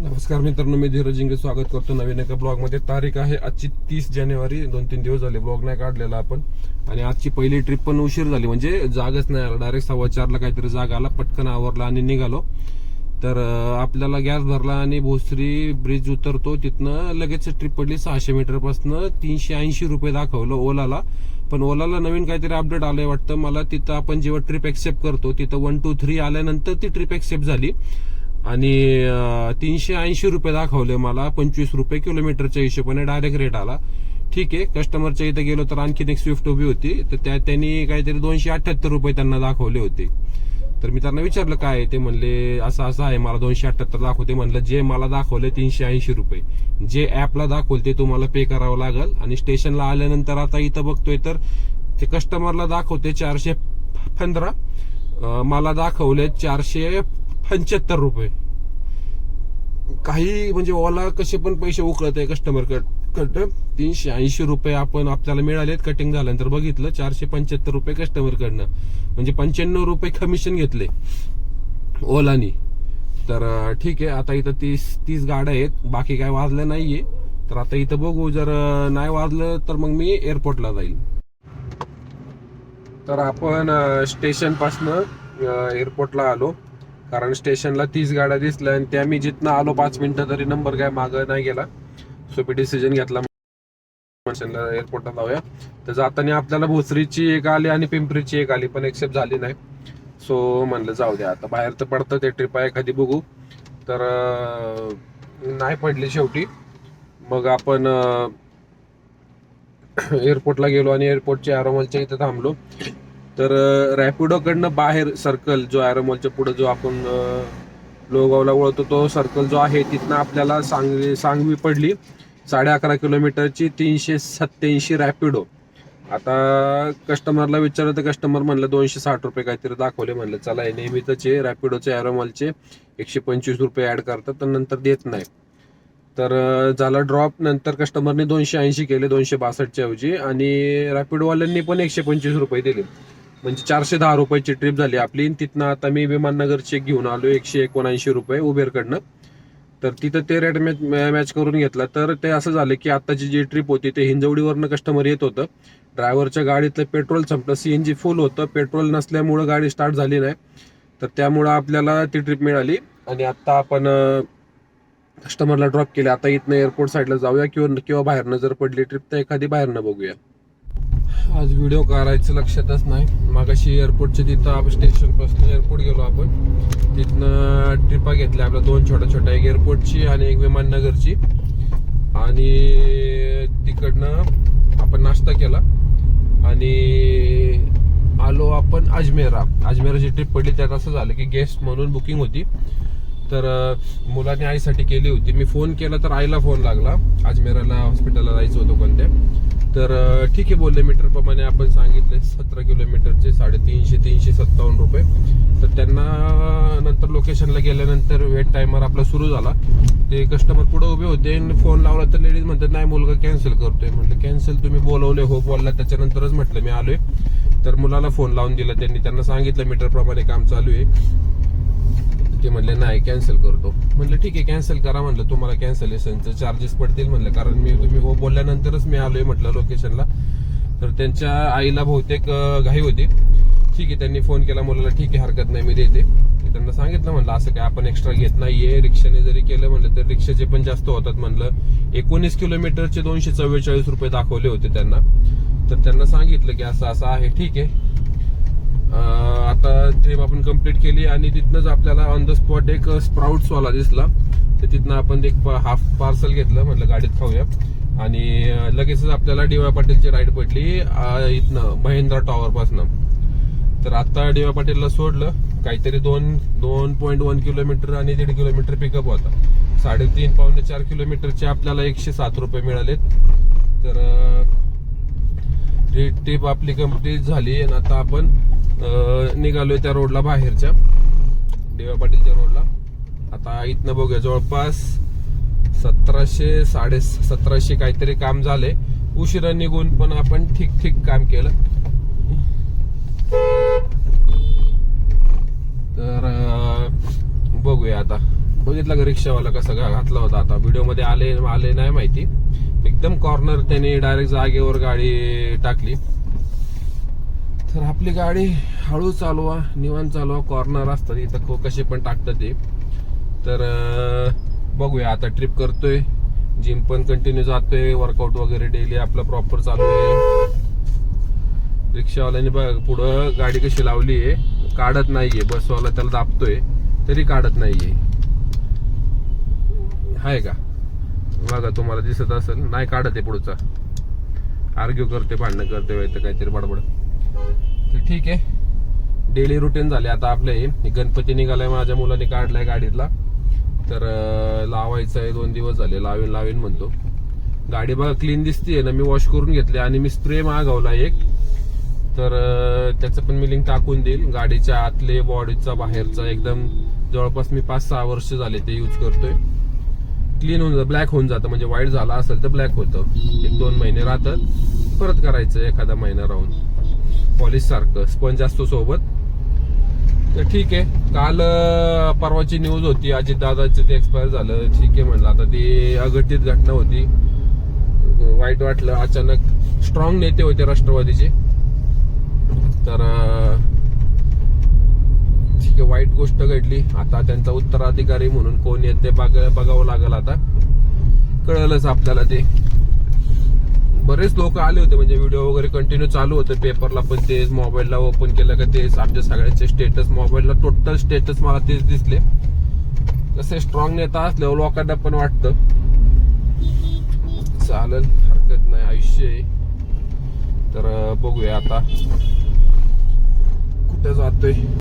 नमस्कार मित्रांनो मी धीरज इंगे स्वागत करतो नवीन एका ब्लॉगमध्ये तारीख आहे आजची तीस जानेवारी दोन तीन दिवस झाले ब्लॉग नाही काढलेला आपण. आणि आजची पहिली ट्रिप पण उशीर झाली म्हणजे जागच नाही आला. डायरेक्ट सव्वा चारला काहीतरी जाग आला पटकन आवरला आणि निघालो. तर आपल्याला गॅस भरला आणि भोसरी ब्रिज उतरतो. तिथनं लगेच ट्रिप पडली सहाशे मीटरपासनं तीनशे ऐंशी रुपये दाखवलं ओलाला. पण ओलाला नवीन काहीतरी अपडेट आलंय वाटतं. मला तिथं आपण जेव्हा ट्रिप एक्सेप्ट करतो तिथं वन टू थ्री आल्यानंतर ती ट्रिप एक्सेप्ट झाली. आणि तीनशे ऐंशी रुपये दाखवले मला पंचवीस रुपये किलोमीटरच्या हिशोबाने डायरेक्ट रेट आला. ठीक आहे कस्टमरच्या इथे गेलो तर आणखीन एक स्विफ्ट उभी होती. तर त्या त्यांनी काहीतरी दोनशे अठ्ठ्याहत्तर रुपये त्यांना दाखवले होते. तर मी त्यांना विचारलं काय आहे? ते म्हणले असं असं आहे मला दोनशे अठ्ठ्याहत्तर दाखवते. म्हणलं जे मला दाखवले तीनशे ऐंशी रुपये. जे ऍपला दाखवले ते तुम्हाला पे करावं लागेल. आणि स्टेशनला आल्यानंतर आता इथं बघतोय तर ते कस्टमरला दाखवते चारशे पंधरा. मला दाखवले चारशे पंच्याहत्तर रुपये. काही म्हणजे ओला कसे पण पैसे उकळत आहे कस्टमर कट तीनशे ऐंशी रुपये आपण आपल्याला मिळालेत कटिंग झाल्यानंतर बघितलं चारशे पंच्याहत्तर रुपये कस्टमर कडनं. म्हणजे पंच्याण्णव रुपये कमिशन घेतले ओलानी. तर ठीक आहे आता इथं तीस तीस गाड्या आहेत बाकी काय वाजलं नाहीये. तर आता इथं बघू जर नाही वाजलं तर मग मी एअरपोर्टला जाईल. तर आपण स्टेशनपासनं एअरपोर्टला आलो. कारण स्टेशनला तीस गाड्या दिसल्या आणि त्या मी जिथनं आलो पाच मिनिटं तरी नंबर काय मागं नाही गेला. सो मी डिसिजन घेतला. स्टेशनला एअरपोर्टला जाऊया. तर जाताना आपल्याला भोसरीची एक आली आणि पिंपरीची एक आली पण एक्सेप्ट झाली नाही. सो म्हणलं जाऊ द्या आता. बाहेर तर पडतं ते ट्रिप आहे एखादी बघू. तर नाही पडली शेवटी. मग आपण एअरपोर्टला गेलो आणि एअरपोर्टच्या अॅरोमॉलच्या इथं थांबलो. तर रॅपिडोकडनं बाहेर सर्कल जो ॲरोमॉलच्या पुढे जो आपण लोगावला वळतो तो सर्कल जो आहे तिथनं आपल्याला सांगली सांगवी पडली. साडे अकरा किलोमीटरची तीनशे सत्याऐंशी रॅपिडो. आता कस्टमरला विचारलं तर कस्टमर म्हणलं दोनशे साठ रुपये काहीतरी दाखवले म्हणलं. चला हे नेहमीच रॅपिडोचे ॲरोमॉलचे एकशे पंचवीस रुपये ॲड करतात तर नंतर देत नाही. तर झाला ड्रॉप नंतर कस्टमरने दोनशे ऐंशी केले दोनशे बासष्टच्या ऐवजी आणि रॅपिडोवाल्यांनी पण एकशे पंचवीस रुपये दिले. म्हणजे चारशे दहा रुपयाची ट्रिप झाली. आपली तिथनं आता मी विमाननगर चेक घेऊन आलो एकशे एकोणऐंशी रुपये उबेरकडनं. तर तिथं ते रेट मॅच मॅच करून घेतला. तर ते असं झालं की आत्ताची जी ट्रिप होती ते हिंजवडीवरनं कस्टमर येत होतं. ड्रायव्हरच्या गाडीतलं पेट्रोल संपलं सीएनजी फुल होतं. पेट्रोल नसल्यामुळं गाडी स्टार्ट झाली नाही. तर त्यामुळं आपल्याला ती ट्रिप मिळाली. आणि आत्ता आपण कस्टमरला ड्रॉप केले. आता इथनं एअरपोर्ट साईडला जाऊया किंवा किंवा बाहेरनं जर पडली ट्रिप तर एखादी बाहेरनं बघूया. आज व्हिडिओ करायचं लक्षातच नाही. मागाशी एअरपोर्टच्या तिथं आपण एअरपोर्ट गेलो आपण. तिथनं ट्रिपा घेतल्या आपल्या दोन छोट्या छोट्या एक एअरपोर्टची आणि एक विमाननगरची. आणि तिकडनं आपण नाश्ता केला. आणि आलो आपण अजमेरा अजमेराची ट्रिप पडली त्यात असं झालं की गेस्ट म्हणून बुकिंग होती. तर मुलाने आईसाठी केली होती. मी फोन केला तर आईला फोन लागला. अजमेराला हॉस्पिटलला जायचं होतं कोणत्या. तर ठीक आहे बोलले मीटर प्रमाणे आपण सांगितले सतरा किलोमीटरचे साडेतीनशे तीनशे सत्तावन्न रुपये. तर त्यांना नंतर लोकेशनला गेल्यानंतर वेट टायमर आपला सुरू झाला. ते कस्टमर पुढे उभे होते आणि फोन लावला तर लेडीज म्हणतात नाही मुलगा कॅन्सल करतोय. म्हटलं कॅन्सल तुम्ही बोलवले हो बोलला. त्याच्यानंतरच म्हटलं मी आलोय. तर मुलाला फोन लावून दिला त्यांनी. त्यांना सांगितलं मीटर प्रमाणे काम चालू आहे. ते म्हणले नाही कॅन्सल करतो. म्हणलं ठीक आहे कॅन्सल करा. म्हणलं तुम्हाला कॅन्सलेशनचे चार्जेस पडतील. म्हणलं कारण मी तुम्ही हो बोलल्यानंतरच मी आलोय म्हटलं लोकेशनला तर त्यांच्या आईला बहुतेक घाई होती. ठीक आहे त्यांनी फोन केला मुलाला ठीक आहे हरकत नाही मी देते. मी त्यांना सांगितलं म्हणलं असं काय आपण एक्स्ट्रा घेत नाहीये रिक्षाने जरी केलं म्हणलं तर रिक्षाचे पण जास्त होतात म्हणलं. एकोणीस किलोमीटरचे दोनशे चव्वेचाळीस रुपये दाखवले होते त्यांना. तर त्यांना सांगितलं की असं असं आहे ठीक आहे. आता ट्रिप आपण कंप्लीट केली आणि तिथनंच आपल्याला ऑन द स्पॉट एक स्प्राउट्स वाला दिसला. तर तिथनं आपण एक हाफ पार्सल घेतलं म्हटलं गाडीत खाऊया. आणि लगेचच आपल्याला डीवाय पाटीलची राईड पडली इथनं महेंद्रा टॉवर पासनं. तर आता डीवाय पाटीलला सोडलं. काहीतरी दोन दोन पॉईंट वन किलोमीटर आणि दीड किलोमीटर पिकअप होता. साडेतीन पावणे चार किलोमीटरचे आपल्याला एकशे सात रुपये मिळालेत. तर ट्रिप आपली कंप्लीट झाली आणि आता आपण निघालोय त्या रोडला बाहेरच्या. देवा पाटीलच्या रोडला आता इथनं बघूया जवळपास सतराशे साडे सतराशे काहीतरी काम झाले उशिरा निघून पण आपण ठीक ठीक काम केलं. तर बघूया आता. बघितला का रिक्षावाला कसा घातला होता आता? व्हिडिओमध्ये आले आले नाही माहिती. एकदम कॉर्नर त्याने डायरेक्ट जागेवर गाडी टाकली. तर आपली गाडी हळू चालवा निवांत चालवा कॉर्नर असतात इथं खो कसे पण टाकतात ते. तर बघूया आता ट्रिप करतोय जिम पण कंटिन्यू जातोय वर्कआउट वगैरे डेली आपलं प्रॉपर चालू आहे. रिक्षावाल्याने बघ पुढं गाडी कशी लावली आहे काढत नाहीये बसवाला त्याला दाबतोय तरी काढत नाहीये. आहे का? बघा तुम्हाला दिसत असेल नाही काढत आहे पुढचा. आर्ग्यू करते भांडणं करते वैत काहीतरी बडबड. ठीक आहे. डेली रुटीन झाले आता आपले. हे गणपती निघालाय माझ्या मुलाने काढलाय गाडीतला. तर लावायचं आहे दोन दिवस झाले. लावीन लावीन म्हणतो. गाडी बघा क्लीन दिसतीये ना. मी वॉश करून घेतली आणि मी स्प्रे मागवला एक. तर त्याचं पण मी लिंक टाकून देईल. गाडीच्या आतले बॉडीचा बाहेरचा. एकदम जवळपास मी पाच सहा वर्ष झाले ते यूज करतोय. क्लीन होऊन ब्लॅक होऊन जातं. म्हणजे व्हाईट झाला असेल तर ब्लॅक होतं. एक दोन महिने राहतात. परत करायचं एखादा महिना राहून. पॉलिश सारखं स्पंज असतो सोबत. तर ठीक आहे. काल परवाची न्यूज होती. अजित दादाचं ते एक्सपायर झालं. ठीक आहे म्हणलं. आता ती अघटित घटना होती. वाईट वाटलं. अचानक स्ट्रॉंग नेते होते राष्ट्रवादीचे. तर ठीक आहे. वाईट गोष्ट घडली. आता त्यांचा उत्तराधिकारी म्हणून कोण येते बघ- बघावं लागेल आता. कळलंच आपल्याला ते. बरेच लोक आले होते म्हणजे व्हिडिओ वगैरे कंटिन्यू चालू होते. पेपरला पण तेच मोबाईलला ओपन केलं का तेच. आमच्या सगळ्यांचे स्टेटस मोबाईलला टोटल स्टेटस मला तेच दिसले. तसे स्ट्रॉंग नेता असल्यावर लोकांना पण वाटतं. चालेल हरकत नाही आयुष्य आहे. तर बघूया आता. कुठे जातोय?